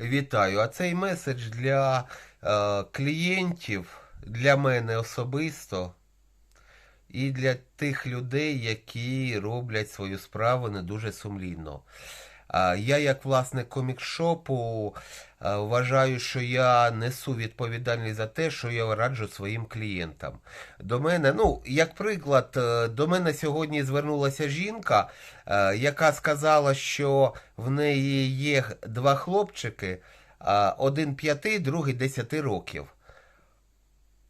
Вітаю. А цей меседж для е, клієнтів, для мене особисто і для тих людей, які роблять свою справу не дуже сумлінно. Я, як власник комікшопу, вважаю, що я несу відповідальність за те, що я раджу своїм клієнтам. До мене, ну, як приклад, е, до мене сьогодні звернулася жінка, е, яка сказала, що в неї є два хлопчики, один п'яти, другий десяти років.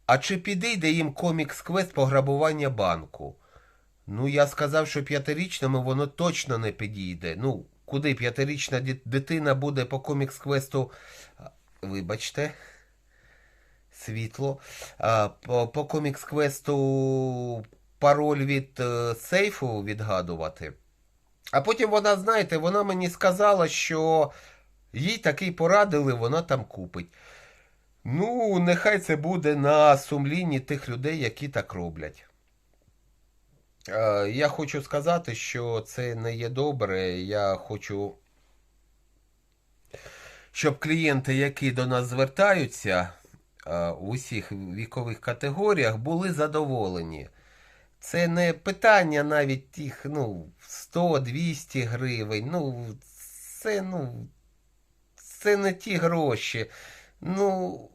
А чи підійде їм комікс квест пограбування банку? Ну, я сказав, що п'ятирічному воно точно не підійде. Ну, куди п'ятирічна дитина буде по комікс квесту. Вибачте. Світло. По, по комікс квесту пароль від е, сейфу відгадувати. А потім вона, знаєте, вона мені сказала, що їй такий порадили, вона там купить. Ну, нехай це буде на сумлінні тих людей, які так роблять. Е, Я хочу сказати, що це не є добре. Я хочу, щоб клієнти, які до нас звертаються е, у усіх вікових категоріях, були задоволені. Це не питання навіть тих, ну, 100-200 гривень. Ну, це, ну, це не ті гроші. Ну,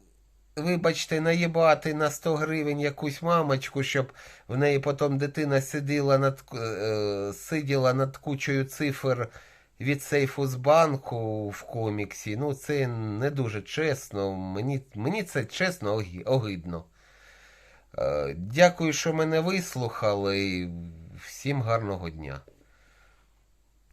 вибачте, наїбати на 100 гривень якусь мамочку, щоб в неї потім дитина сиділа над, е, сиділа над кучою цифр від сейфу з банку в коміксі. Ну, це не дуже чесно. Мені, мені це чесно огидно. Е, Дякую, що мене вислухали. Всім гарного дня.